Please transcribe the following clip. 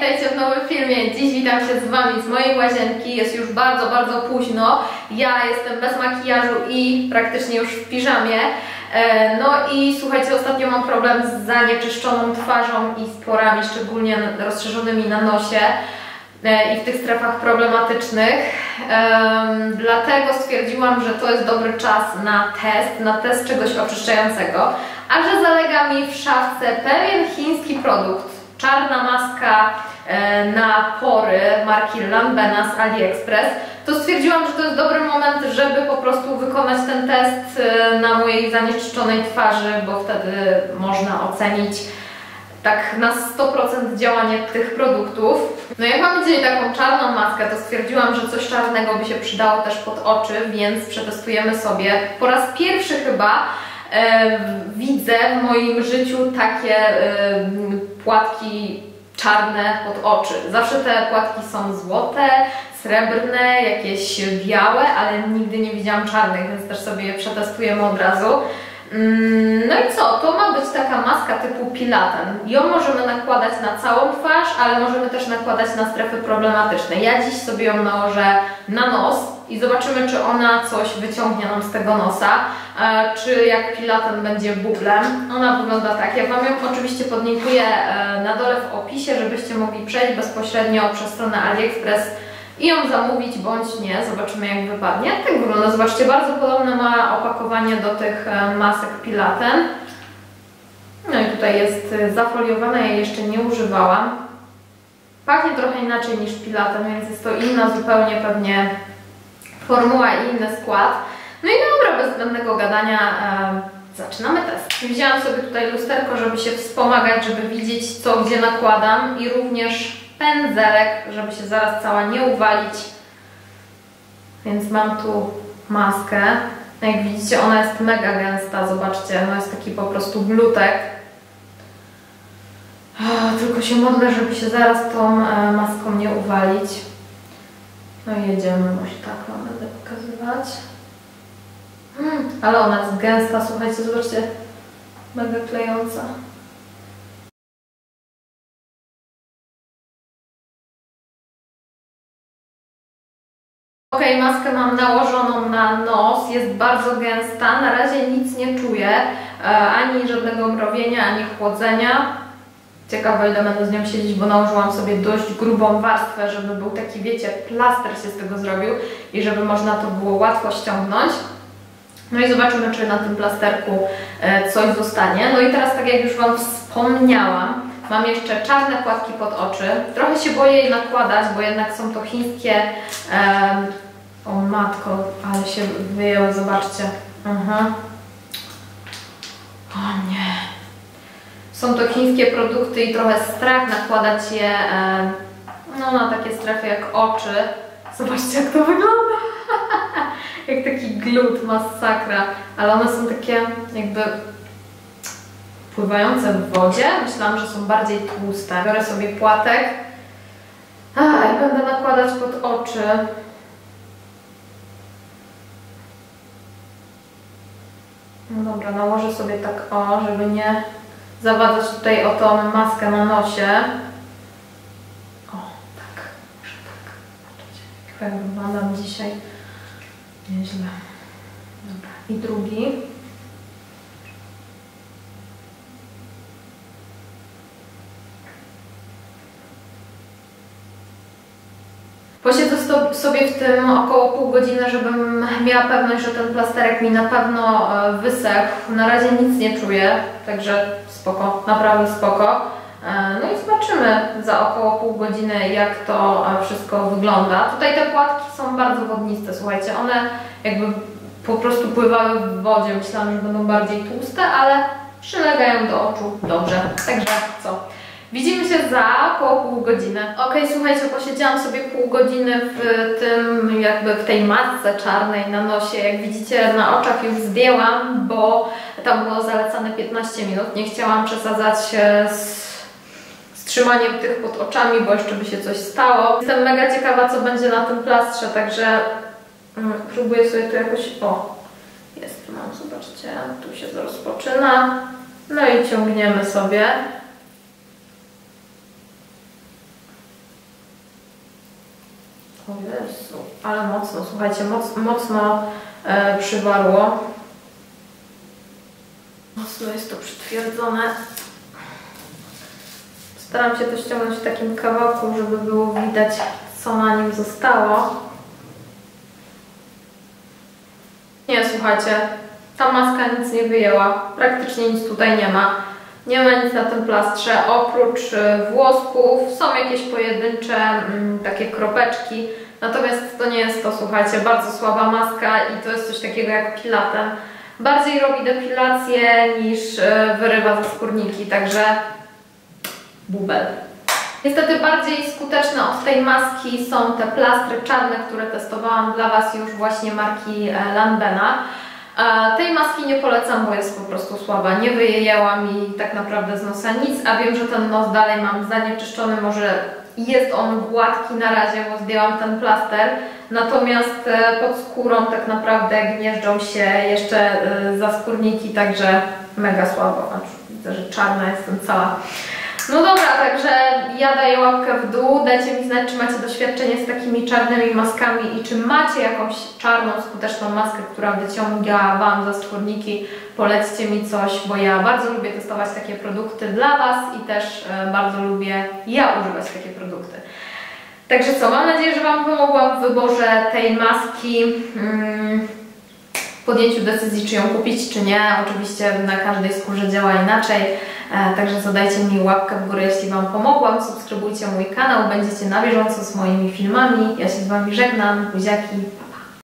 witajcie w nowym filmie. Dziś witam się z Wami z mojej łazienki. Jest już bardzo, bardzo późno. Ja jestem bez makijażu i praktycznie już w piżamie. E, No i słuchajcie, ostatnio mam problem z zanieczyszczoną twarzą i z porami, szczególnie rozszerzonymi na nosie e, i w tych strefach problematycznych. Em, Dlatego stwierdziłam, że to jest dobry czas na test, na test czegoś oczyszczającego. A że zalega mi w szafce pewien chiński produkt, czarna maska e, na pory marki Lambena z AliExpress, to stwierdziłam, że to jest dobry moment, żeby po prostu wykonać ten test e, na mojej zanieczyszczonej twarzy, bo wtedy można ocenić tak na 100% działanie tych produktów. No jak mamy dzisiaj taką czarną maskę, to stwierdziłam, że coś czarnego by się przydało też pod oczy, więc przetestujemy sobie. Po raz pierwszy chyba widzę w moim życiu takie płatki czarne pod oczy. Zawsze te płatki są złote, srebrne, jakieś białe, ale nigdy nie widziałam czarnych, więc też sobie je przetestujemy od razu. Mm, No i co? To ma być taka maska typu pilaten. Ją możemy nakładać na całą twarz, ale możemy też nakładać na strefy problematyczne. Ja dziś sobie ją nałożę na nos i zobaczymy, czy ona coś wyciągnie nam z tego nosa, e, czy jak pilaten będzie bublem. Ona wygląda tak. Ja Wam ją oczywiście podlinkuję e, na dole w opisie, żebyście mogli przejść bezpośrednio przez stronę AliExpress i ją zamówić bądź nie. Zobaczymy jak wypadnie. Tak wygląda. Zobaczcie, bardzo podobne ma opakowanie do tych e, masek Pilaten. No i tutaj jest e, zafoliowana, ja jeszcze nie używałam. Pachnie trochę inaczej niż Pilaten, więc jest to inna zupełnie pewnie formuła i inny skład. No i dobra, bez zbędnego gadania e, zaczynamy test. Wzięłam sobie tutaj lusterko, żeby się wspomagać, żeby widzieć co gdzie nakładam i również pędzelek, żeby się zaraz cała nie uwalić. Więc mam tu maskę. No jak widzicie, ona jest mega gęsta, zobaczcie, no jest taki po prostu glutek. Tylko się modlę, żeby się zaraz tą e, maską nie uwalić. No i jedziemy, może tak wam będę pokazywać. Mm, ale ona jest gęsta, słuchajcie, zobaczcie, mega klejąca. Ok, maskę mam nałożoną na nos, jest bardzo gęsta, na razie nic nie czuję, e, ani żadnego mrowienia, ani chłodzenia. Ciekawe ile będę z nią siedzieć, bo nałożyłam sobie dość grubą warstwę, żeby był taki, wiecie, plaster się z tego zrobił i żeby można to było łatwo ściągnąć. No i zobaczymy, czy na tym plasterku e, coś zostanie. No i teraz, tak jak już Wam wspomniałam, mam jeszcze czarne płatki pod oczy. Trochę się boję je nakładać, bo jednak są to chińskie... em, o matko, ale się wyjęły, zobaczcie. Aha. O nie. Są to chińskie produkty i trochę strach nakładać je no, na takie strefy jak oczy. Zobaczcie, jak to wygląda. jak taki glut, masakra. Ale one są takie jakby pływające w wodzie. Myślałam, że są bardziej tłuste. Biorę sobie płatek A, i będę nakładać pod oczy. No dobra, nałożę sobie tak o, żeby nie zawadzać tutaj o tą maskę na nosie. O, tak, może tak. Zobaczycie, jak ja wyglądam dzisiaj. Nieźle. Dobra, i drugi. Posiedzę sobie w tym około pół godziny, żebym miała pewność, że ten plasterek mi na pewno e, wysechł. Na razie nic nie czuję, także spoko, naprawdę spoko. E, No i zobaczymy za około pół godziny, jak to e, wszystko wygląda. Tutaj te płatki są bardzo wodniste, słuchajcie, one jakby po prostu pływały w wodzie. Myślałam, że będą bardziej tłuste, ale przylegają do oczu dobrze. Także co? Widzimy się za około pół godziny. Ok, słuchajcie, posiedziałam sobie pół godziny w tym, jakby w tej masce czarnej na nosie. Jak widzicie, na oczach już zdjęłam, bo tam było zalecane 15 minut. Nie chciałam przesadzać e, z trzymaniem tych pod oczami, bo jeszcze by się coś stało. Jestem mega ciekawa, co będzie na tym plastrze, także mm, próbuję sobie tu jakoś... O, jest, mam, zobaczcie, tu się rozpoczyna. No i ciągniemy sobie. O Jezu, ale mocno, słuchajcie, moc, mocno e, przywarło. Mocno jest to przytwierdzone. Staram się to ściągnąć w takim kawałku, żeby było widać, co na nim zostało. Nie, słuchajcie, ta maska nic nie wyjęła. Praktycznie nic tutaj nie ma. Nie ma nic na tym plastrze, oprócz e, włosków. Są jakieś pojedyncze mm, takie kropeczki. Natomiast to nie jest to, słuchajcie, bardzo słaba maska i to jest coś takiego jak pilatem. Bardziej robi depilację niż e, wyrywa ze skórniki, także bubel. Niestety bardziej skuteczne od tej maski są te plastry czarne, które testowałam dla Was już właśnie marki e, Lanbena. E, Tej maski nie polecam, bo jest po prostu słaba. Nie wyjęła mi tak naprawdę z nosa nic, a wiem, że ten nos dalej mam zanieczyszczony. Może jest on gładki na razie, bo zdjęłam ten plaster. Natomiast e, pod skórą tak naprawdę gnieżdżą się jeszcze e, zaskórniki, także mega słabo. Znaczy, widzę, że czarna jestem cała. No dobra, także ja daję łapkę w dół. Dajcie mi znać, czy macie doświadczenie z takimi czarnymi maskami i czy macie jakąś czarną, skuteczną maskę, która wyciąga Wam za skórniki. Polećcie mi coś, bo ja bardzo lubię testować takie produkty dla Was i też e, bardzo lubię ja używać takie produkty. Także co, mam nadzieję, że Wam pomogłam w wyborze tej maski. Mm, w podjęciu decyzji, czy ją kupić, czy nie. Oczywiście na każdej skórze działa inaczej. E, Także zadajcie mi łapkę w górę, jeśli Wam pomogłam. Subskrybujcie mój kanał, będziecie na bieżąco z moimi filmami. Ja się z Wami żegnam. Buziaki.